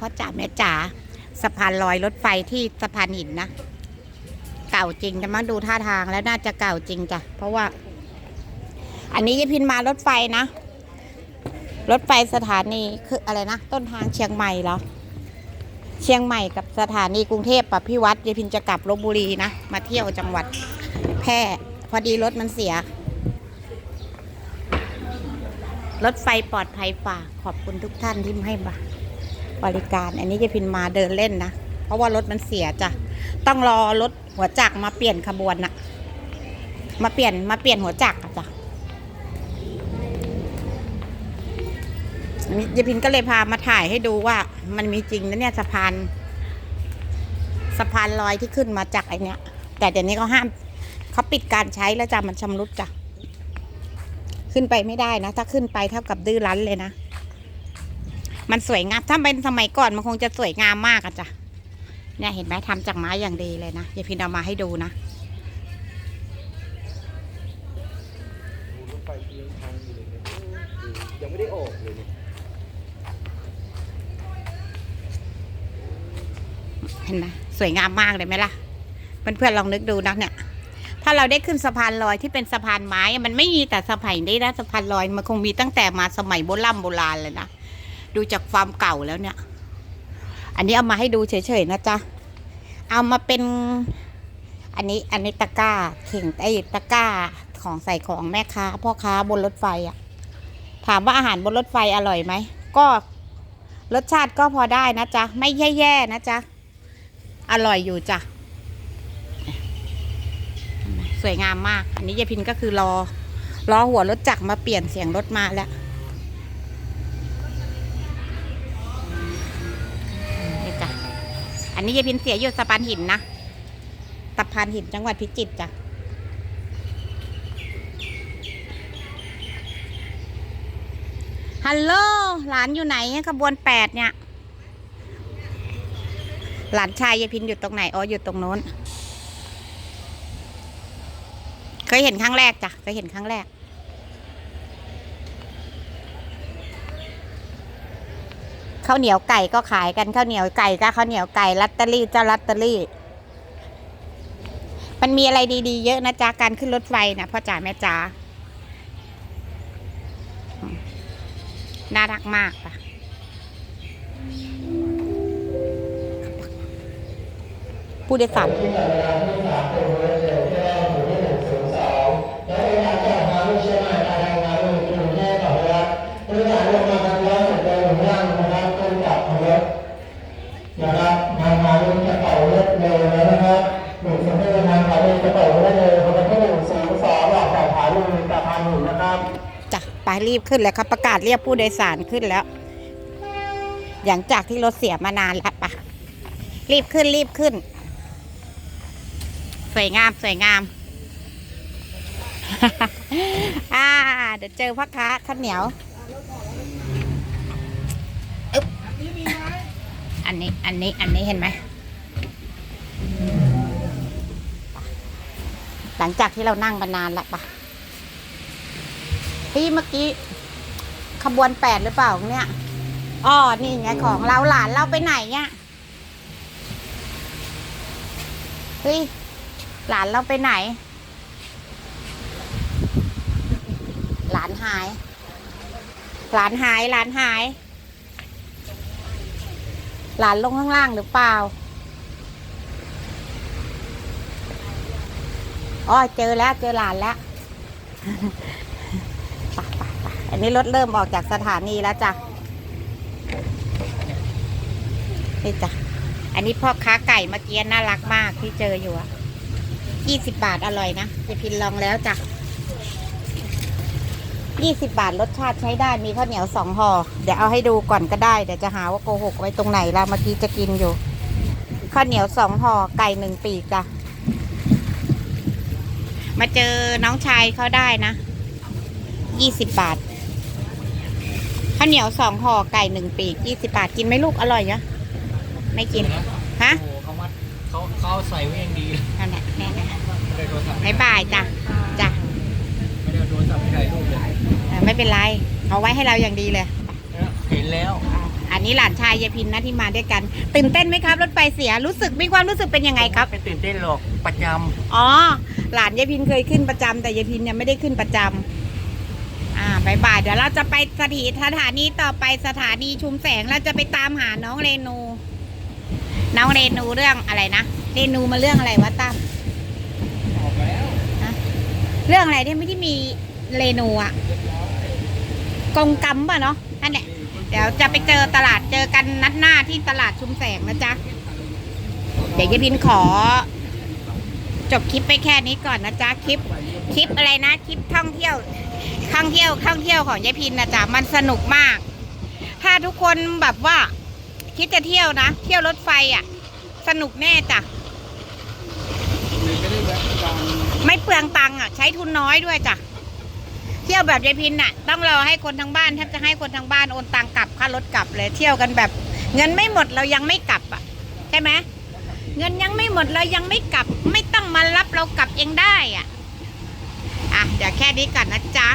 พ่อจ๋าแม่จ๋าสะพานลอยรถไฟที่สะพานหินนะ เก่าจริงจะมาดูท่าทางแล้วน่าจะเก่าจริงจ้ะเพราะว่า อันนี้ยายพินมารถไฟนะ รถไฟสถานีคืออะไรนะต้นทางเชียงใหม่เหรอเชียงใหม่กับสถานีกรุงเทพปะพี่วัดยายพินจะกลับลบบุรีนะมาเที่ยวจังหวัดแพร่พอดีรถมันเสีย รถไฟปลอดภัยฝ่าขอบคุณทุกท่านที่ให้มา บริการ อันนี้จะพินมาเดินเล่นนะ เพราะว่ารถมันเสียจ้ะ ต้องรอรถหัวจักรมาเปลี่ยนขบวนนะมาเปลี่ยนมาเปลี่ยนหัวจักรจ้ะยายพินก็เลยพามาถ่ายให้ดูว่า มันมีจริงนะเนี่ยสะพานสะพานลอยที่ขึ้นมาจากไอเนี้ย แต่เดี๋ยวนี้เขาห้ามเขาปิดการใช้แล้วจ้ะมันชำรุดจ้ะขึ้นไปไม่ได้นะ ถ้าขึ้นไปเท่ากับดื้อรั้นเลยนะ มันสวยงามถ้าเป็นสมัยก่อนมันคงจะสวยงามมากอะจ้ะเนี่ยเห็นไหมทำจากไม้อย่างดีเลยนะอย่าพินเอามาให้ดูนะเลี้ยงทางอยู่เลยเนี่ยยังไม่ได้ออกเลยเห็นไหมสวยงามมากเลยไหมล่ะเพื่อนๆลองนึกดูนะเนี่ย ถ้าเราได้ขึ้นสะพานลอยที่เป็นสะพานไม้ มันไม่มีแต่สะพานนี้นะสะพานลอยมันคงมีตั้งแต่มาสมัยโบราณโบราณเลยนะ ดูจากความเก่าแล้วเนี่ย อันนี้เอามาให้ดูเฉยๆนะจ๊ะ เอามาเป็น อันนี้อันนี้ตะกร้าเข่งไอ้ตะกร้าของใส่ของแม่ค้าพ่อค้าบนรถไฟอะถามว่าอาหารบนรถไฟอร่อยไหม ก็รสชาติก็พอได้นะจ๊ะ ไม่แย่ๆนะจ๊ะ อร่อยอยู่จ้ะ สวยงามมาก อันนี้ยายพินก็คือรอ รอหัวรถจักรมาเปลี่ยนเสียงรถมาแล้ว นนี้ยายพินเสียอยู่สะพานหินนะสะพานหินจังหวัดพิจิตรจ้ะฮัลโหลหลานอยู่ไหนขบวนแปดเนี่ย หลานชายยายพินอยู่ตรงไหนอ๋ออยู่ตรงโน้น เคยเห็นครั้งแรกจ้ะเคยเห็นครั้งแรก ข้าวเหนียวไก่ก็ขายกันข้าวเหนียวไก่จ้าข้าวเหนียวไก่ลัตเตอรี่เจ้าลัตเตอรี่ มันมีอะไรดีๆ เยอะนะจ๊ะการขึ้นรถไฟนะพ่อจ๋าแม่จ๋าน่ารักมากปะผู้โดยสาร มาลุ้นกระเป๋ารถเล์คนละที่หนึ่งศูนย์สองหลักสายขาลุนกับพานุนนะครับจ้ะไปรีบขึ้นแล้วครับประกาศเรียกผู้โดยสารขึ้นแล้ว หลังจากที่รถเสียมานานแล้วปะรีบขึ้นรีบขึ้น สวยงามสวยงาม อ่า เดี๋ยวเจอพ่อค้าข้าวเหนียวอึ๊บอันนี้อันนี้อันนี้เห็นไหม ลังจากที่เรานั่งมานานแล้วปะพี่เมื่อกี้ ขบวนแปดหรือเปล่าเนี่ยอ๋อนี่ไงของเราหลานเราไปไหนเนี่ยเฮ้ยหลานเราไปไหน หลานหาย หลานหาย หลานหาย หลานลงข้างล่างหรือเปล่า อ๋อเจอแล้วเจอหลานแล้วไปไปไปอันนี้รถเริ่มออกจากสถานีแล้วจ้ะนี่จ้ะอันนี้พ่อค้าไก่เมื่อกี้น่ารักมากที่เจออยู่อะยี่สิบบาทอร่อยนะจะพินลองแล้วจ้ะยี่สิบบาทรสชาติใช้ได้มีข้าวเหนียวสองห่อเดี๋ยวเอาให้ดูก่อนก็ได้เดี๋ยวจะหาว่าโกหกไว้ตรงไหนละเมื่อกี้จะกินอยู่ข้าวเหนียวสองห่อไก่หนึ่งปีกจ้ะ มาเจอน้องชายเขาได้นะยี่สิบบาทข้าวเหนียวสองห่อไก่หนึ่งปีกยี่สิบาทกินไหมลูกอร่อยเนาะไม่กิน ฮะโอ้โหเขามัดเขาเขาใส่ไว้อย่างดีเลยนั่นแหละแน่ๆไม่ได้โทรศัพท์บายบายจ้ะจ้ะไม่ได้เอาโทรศัพท์ไปถ่ายรูปเลยเออไม่เป็นไร เอาไว้ให้เราอย่างดีเลย เห็นแล้วอะอั นนี้หลานชายยายพินนะที่มาด้วยกัน ตื่นเต้นไหมครับรถไฟเสียรู้สึกมีความรู้สึกเป็นยังไงครับ ไม่ตื่นเต้นหรอกประจอ๋อ หลานยายพินเคยขึ้นประจำแต่ยายพินยังไม่ได้ขึ้นประจำอ่าบายบายเดี๋ยวเราจะไปสถาสถานีต่อไปสถานีชุมแสงเราจะไปตามหาน้องเรนู น้องเรนูเรื่องอะไรนะเรนูมาเรื่องอะไรวะตั้มำออกแล้วเรื่องอะไรที่ไม่ได้มีเรนูอะกงกรรมป่ะเนาะนั่นแหละ เดี๋ยวจะไปเจอตลาดเจอกันนัดหน้าที่ตลาดชุมแสงนะจ๊ะ เดี๋ยวยายพินขอ จบคลิปไปแค่นี้ก่อนนะจ๊ะคลิป คลิปอะไรนะ คลิปท่องเที่ยวท่องเที่ยวท่องเที่ยวของยายพินนะจ๊ะมันสนุกมาก ถ้าทุกคนแบบว่า คิดจะเที่ยวนะ เที่ยวรถไฟอะ สนุกแน่จ้ะไม่เปลืองตังค์อะ ใช้ทุนน้อยด้วยจ้ะ เที่ยวแบบยายพินน่ะ ต้องรอให้คนทั้งบ้านแทบจะให้คนทั้งบ้านโอนตังกลับค่ารถกลับเลยเที่ยวกันแบบ เงินไม่หมดเรายังไม่กลับอะใช่ไหมเงินยังไม่หมดเรายังไม่กลับ ไม่ต้องมารับเรากลับเองได้อะอะเดี๋ยวแค่นี้ก่อนนะจ๊ะ